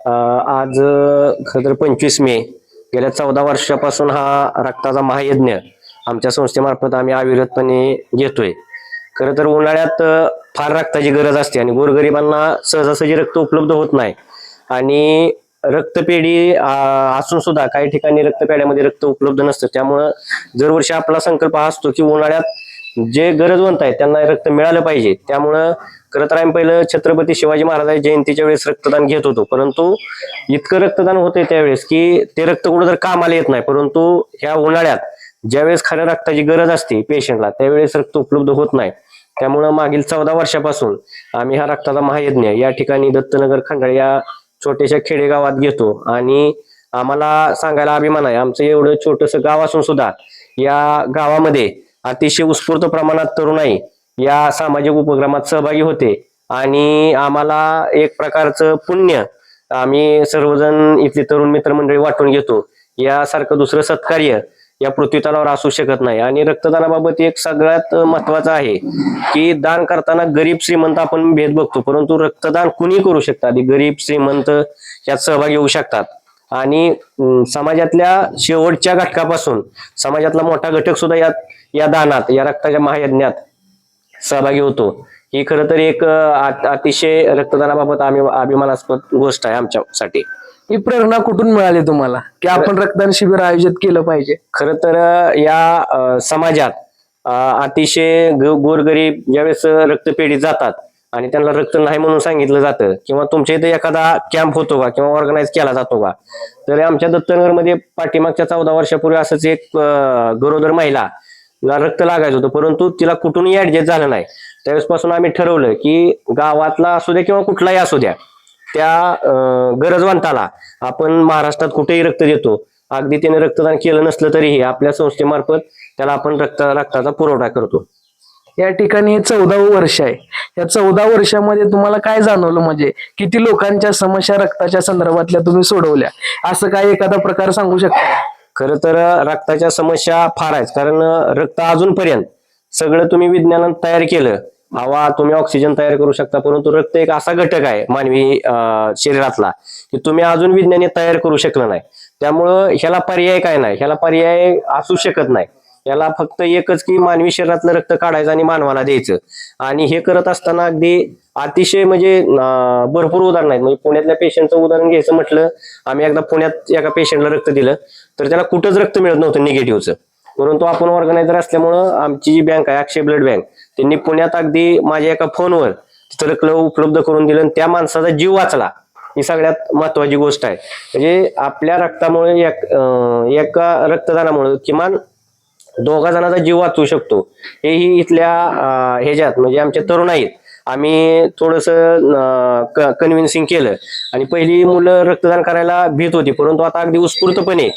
आज खरं तर पंचवीस मे गेल्या चौदा वर्षापासून हा रक्ताचा महायज्ञ आमच्या संस्थेमार्फत आम्ही अविरतपणे घेतोय. खरं तर उन्हाळ्यात फार रक्ताची गरज असते आणि गोरगरिबांना सहजासहजी रक्त उपलब्ध होत नाही. आणि रक्तपेढी असून सुद्धा काही ठिकाणी रक्तपेढ्यामध्ये रक्त उपलब्ध नसतं. त्यामुळं दरवर्षी आपला संकल्प हा असतो की उन्हाळ्यात जे गरजवंत आहेत त्यांना रक्त मिळालं पाहिजे. त्यामुळं खरं तर आम्ही पहिलं छत्रपती शिवाजी महाराज जयंतीच्या वेळेस रक्तदान घेत होतो. परंतु इतकं रक्तदान होतंय त्यावेळेस की ते रक्त कुठं तर कामाला येत नाही. परंतु ह्या उन्हाळ्यात ज्यावेळेस खऱ्या रक्ताची गरज असते पेशंटला त्यावेळेस रक्त उपलब्ध होत नाही. त्यामुळं मागील चौदा वर्षापासून आम्ही हा रक्ताचा महायज्ञ या ठिकाणी दत्तनगर खंडाळ या छोट्याशा खेडेगावात घेतो. आणि आम्हाला सांगायला अभिमान आहे आमचं एवढं छोटस गाव असून सुद्धा या गावामध्ये अतिशय उत्स्फूर्त प्रमाणात तरुणाई या सामाजिक उपक्रमात सहभागी होते. आणि आम्हाला एक प्रकारचं पुण्य आम्ही सर्वजण इथले तरुण मित्रमंडळी वाटून घेतो. यासारखं दुसरं सत्कार्य या पृथ्वीतलावर असू शकत नाही. आणि रक्तदानाबाबत एक सगळ्यात महत्वाचं आहे की दान करताना गरीब श्रीमंत आपण भेद बघतो. परंतु रक्तदान कुणी करू शकतात? गरीब श्रीमंत यात सहभागी होऊ शकतात. आणि समाजातल्या शेवटच्या घटकापासून समाजातला मोठा घटक सुद्धा यात या दानात या रक्ताच्या महायज्ञात सहभागी होतो. ही खरं तर एक अतिशय रक्तदानाबाबत आम्ही अभिमानास्पद गोष्ट आहे आमच्यासाठी. ही प्रेरणा कुठून मिळाली तुम्हाला? की आपण रक्तदान शिबिर आयोजित केलं पाहिजे? खरं तर या समाजात अतिशय गोरगरीब ज्यावेळेस रक्तपेढी जातात आणि त्यांना रक्त नाही म्हणून सांगितलं जातं किंवा तुमच्या इथे एखादा कॅम्प होतो का किंवा ऑर्गनाईज केला जातो का तर आमच्या दत्तनगरमध्ये पाठीमागच्या चौदा वर्षापूर्वी असंच एक गरोदर महिला तिला रक्त लागायचं होतं परंतु तिला कुठूनही ऍडजस्ट झालं नाही. त्यावेळेस पासून आम्ही ठरवलं की गावातला असू द्या किंवा कुठलाही असू द्या त्या गरजवंताला आपण महाराष्ट्रात कुठेही रक्त देतो. अगदी त्याने रक्तदान केलं नसलं तरीही आपल्या संस्थेमार्फत त्याला आपण रक्त रक्ताचा पुरवठा करतो. या ठिकाणी हे चौदा वर्ष आहे. या चौदा वर्षामध्ये तुम्हाला काय जाणवलं? म्हणजे किती लोकांच्या समस्या रक्ताच्या संदर्भातल्या तुम्ही सोडवल्या? असं काय एखादा प्रकार सांगू शकता? खर तर रक्ताच्या समस्या फार आहेत. कारण रक्त अजूनपर्यंत सगळं तुम्ही विज्ञानात तयार केलं. हवा तुम्ही ऑक्सिजन तयार करू शकता परंतु रक्त एक असा घटक आहे मानवी शरीरातला की तुम्ही अजून विज्ञाने तयार करू शकलं नाही. त्यामुळं ह्याला पर्याय काय नाही? ह्याला पर्याय असू शकत नाही. याला फक्त एकच की मानवी शरीरातलं रक्त काढायचं आणि मानवाला द्यायचं. आणि हे करत असताना अगदी अतिशय म्हणजे भरपूर उदाहरण आहेत. म्हणजे पुण्यातल्या पेशंटचं उदाहरण घ्यायचं म्हटलं आम्ही एकदा पुण्यात एका पेशंटला रक्त दिलं तर त्याला कुठंच रक्त मिळत नव्हतं निगेटिव्हचं परंतु आपण ऑर्गनायझर असल्यामुळं आमची जी बँक आहे अक्षय ब्लड बँक त्यांनी पुण्यात अगदी माझ्या एका फोनवर तिथं रक्त उपलब्ध करून दिलं आणि त्या माणसाचा जीव वाचला. ही सगळ्यात महत्वाची गोष्ट आहे. म्हणजे आपल्या रक्तामुळे एका रक्तदानामुळे किमान दोघा जणांचा जीव वाचवू शकतो. हेही इथल्या ह्याच्यात म्हणजे आमच्या तरुण आहेत. आम्ही थोडस कन्व्हिन्सिंग केलं. आणि पहिली मुलं रक्तदान करायला भीत होती. परंतु आता अगदी उत्स्फूर्तपणे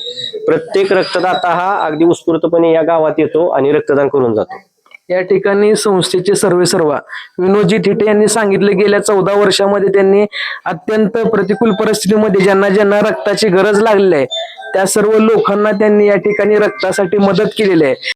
प्रत्येक रक्तदाता हा अगदी उत्स्फूर्तपणे या गावात येतो आणि रक्तदान करून जातो. या ठिकाणी संस्थेचे सर्वे सर्वा. विनोदजी थिटे यांनी सांगितले गेल्या चौदा वर्षामध्ये त्यांनी अत्यंत प्रतिकूल परिस्थितीमध्ये ज्यांना ज्यांना रक्ताची गरज लागली आहे त्या सर्व लोकांना त्यांनी या ठिकाणी रक्तासाठी मदत केलेली आहे.